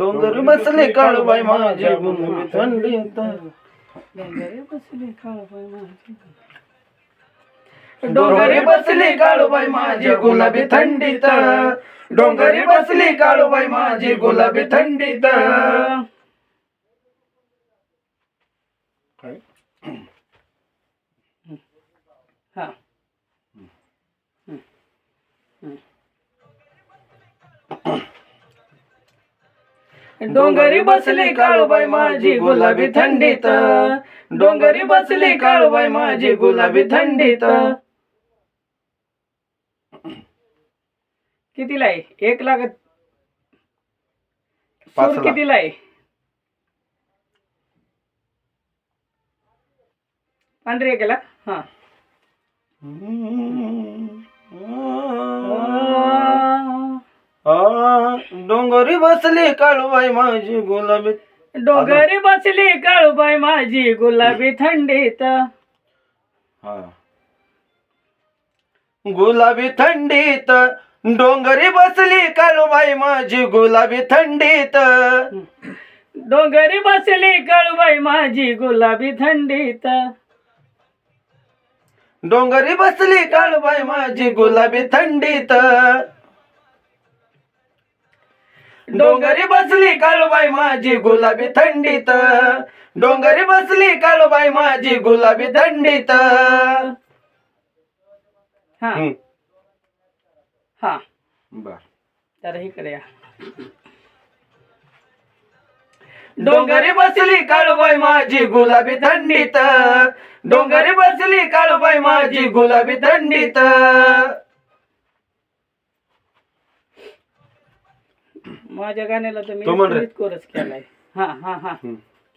डोंगर बसले काळूबाई माझे गुलाबी थंडीत डोंगरे बसले काळूबाई माझी डोंगरी बसली काळूबाई माझी गुलाबी थंडीत डोंगरी बसली काळूबाई माझी गुलाबी थंडीत काय? हा. डोंगरी बसली काळूबाई माझी गुलाबी थंडीत. डोंगरी बसली काळूबाई माझी गुलाबी थंडीत. कितीला आहे? एक लाख पाच सूर लाख. कितीला आहे? पांढरी एक लाख हा डोंगरी बसली काळूबाई माझी गुलाबी. डोंगरी बसली काळूबाई माझी गुलाबी थंडीत. हा. गुलाबी थंडीत डोंगरी बसली काळूबाई माझी गुलाबी थंडीत. डोंगरी बसली काळूबाई माझी गुलाबी थंडीत. डोंगरी बसली काळूबाई माझी गुलाबी थंडीत. डोंगरी बसली काळूबाई माझी गुलाबी थंडीत. डोंगरी बसली काळूबाई माझी गुलाबी थंडीत. हा. हा. बर. इकडे या. डोंगरी बसली काळूबाई माझी गुलाबी थंडीत. डोंगरी बसली काळूबाई माझी गुलाबी थंडीत. माझ्या गाण्याला तर मी तो म्हण रे. पुरीत कोरस केलाय. हा हा हा.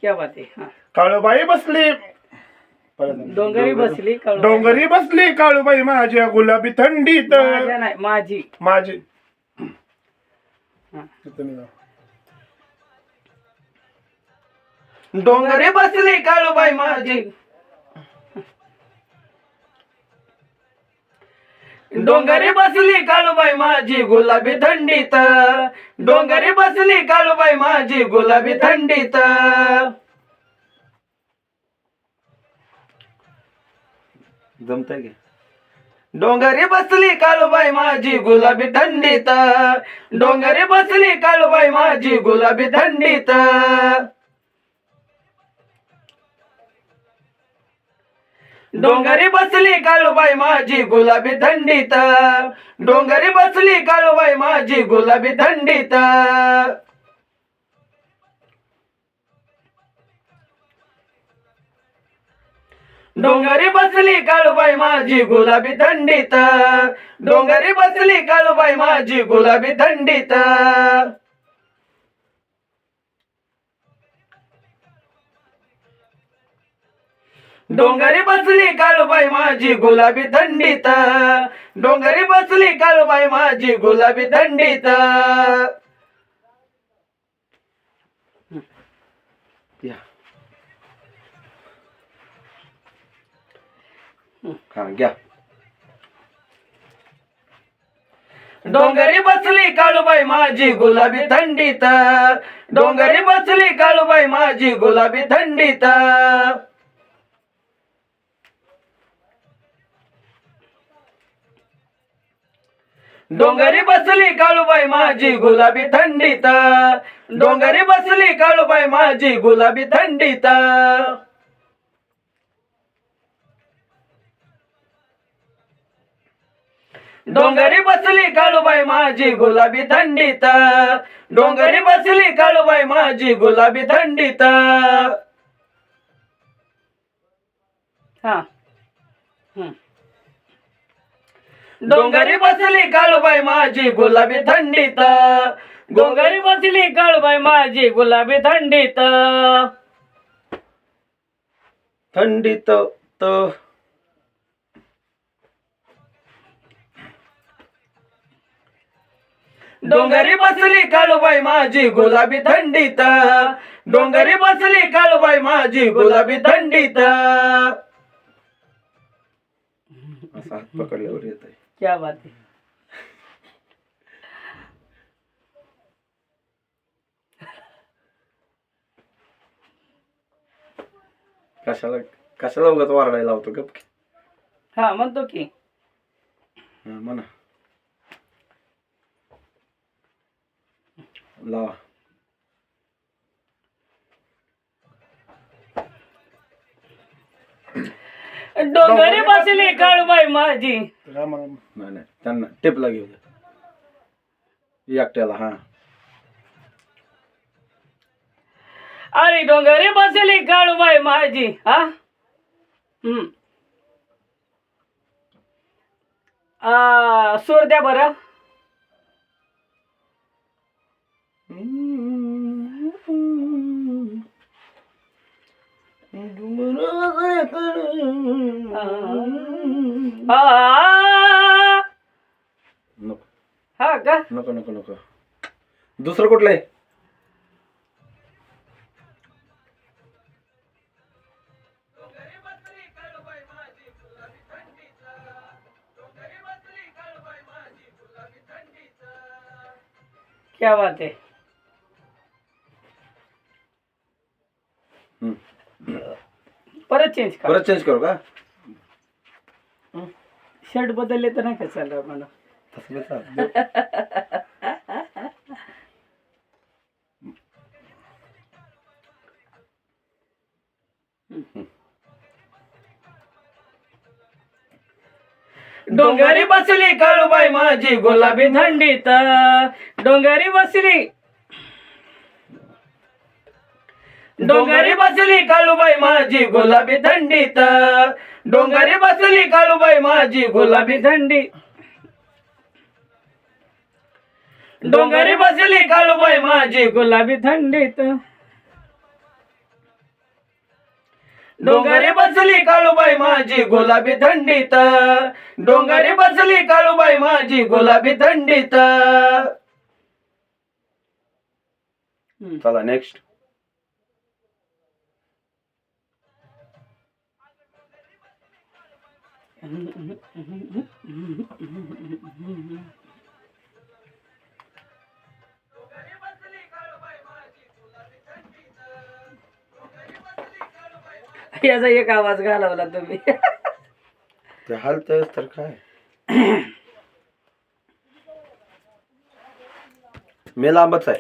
क्या बात आहे हा. काळूबाई बसली. डोंगरी बसली काळू डोंगरी बसली काळूबाई माझ्या गुलाबी थंडीत. माझ्या नाही माझी. माझी. हा. तुम्ही जा. डोंगरी बसली काळूबाई माझी. डोंगरी बसली काळूबाई माझी गुलाबी थंडीत. डोंगरी बसली काळूबाई माझी गुलाबी थंडीत. जमतंय की? डोंगरी बसली काळूबाई माझी गुलाबी थंडीत. डोंगरी बसली काळूबाई माझी गुलाबी थंडीत. डोंगरी बसली काळूबाई माझी गुलाबी थंडीत. डोंगरी बसली काळूबाई माझी गुलाबी थंडीत. डोंगरी बसली काळूबाई माझी गुलाबी थंडीत. डोंगरी बसली काळूबाई माझी गुलाबी थंडीत. डोंगरी बसली काळूबाई माझी गुलाबी थंडीत. डोंगरी बसली काळूबाई माझी गुलाबी थंडीत. हा घ्या. डोंगरी बसली काळूबाई माझी गुलाबी थंडीत. डोंगरी बसली काळूबाई माझी गुलाबी थंडीत. डोंगरी बसली काळूबाई माझी गुलाबी थंडीत. डोंगरी बसली काळूबाई माझी गुलाबी थंडीत. डोंगरी बसली काळूबाई माझी गुलाबी थंडीत. डोंगरी बसली काळूबाई माझी गुलाबी थंडीत. हा. हम्म. डोंगरी बसली काळूबाई माझी गुलाबी थंडीत. डोंगरी बसली काळूबाई माझी गुलाबी थंडीत. थंडीत त. डोंगरी बसली काळूबाई माझी गुलाबी थंडीत. डोंगरी बसली काळूबाई माझी गुलाबी थंडीत. असा हात पकडल्यावर येत आहे क्या बात आहे कशाला कशाला उगाच वारडायला लावतो गप हा म्हणतो की. हा म्हणा. लावा. डोंगरी बसली काळूबाई माझी. रामा- नाही नाही. त्यांना टिपला घेऊ द्या एकट्याला हा. अरे डोंगरी बसली काळूबाई माझी हा? हम्म. आ, सूर द्या बरं. आ, नको हा का नको नको नको. दुसरं कुठलं आहे? क्या बात आहे. हम्म. परत चेंज कर. परत चेंज करू का? शर्ट बदलले तर नाही का चाललं मला तसं नाही डोंगरी बसली काळूबाई माझी गुलाबी थंडीत. डोंगरी बसली. डोंगरी बसली काळूबाई माझी गुलाबी थंडीत. डोंगरी बसली काळूबाई माझी गुलाबी थंडी डोंगरी बसली काळूबाई माझी गुलाबी थंडीत. डोंगरी बसली काळूबाई माझी गुलाबी थंडीत. डोंगरी बसली काळूबाई माझी गुलाबी थंडीत. चला नेक्स्ट याचा एक आवाज घालवला तुम्ही. ते तर काय? मी लांबच आहे.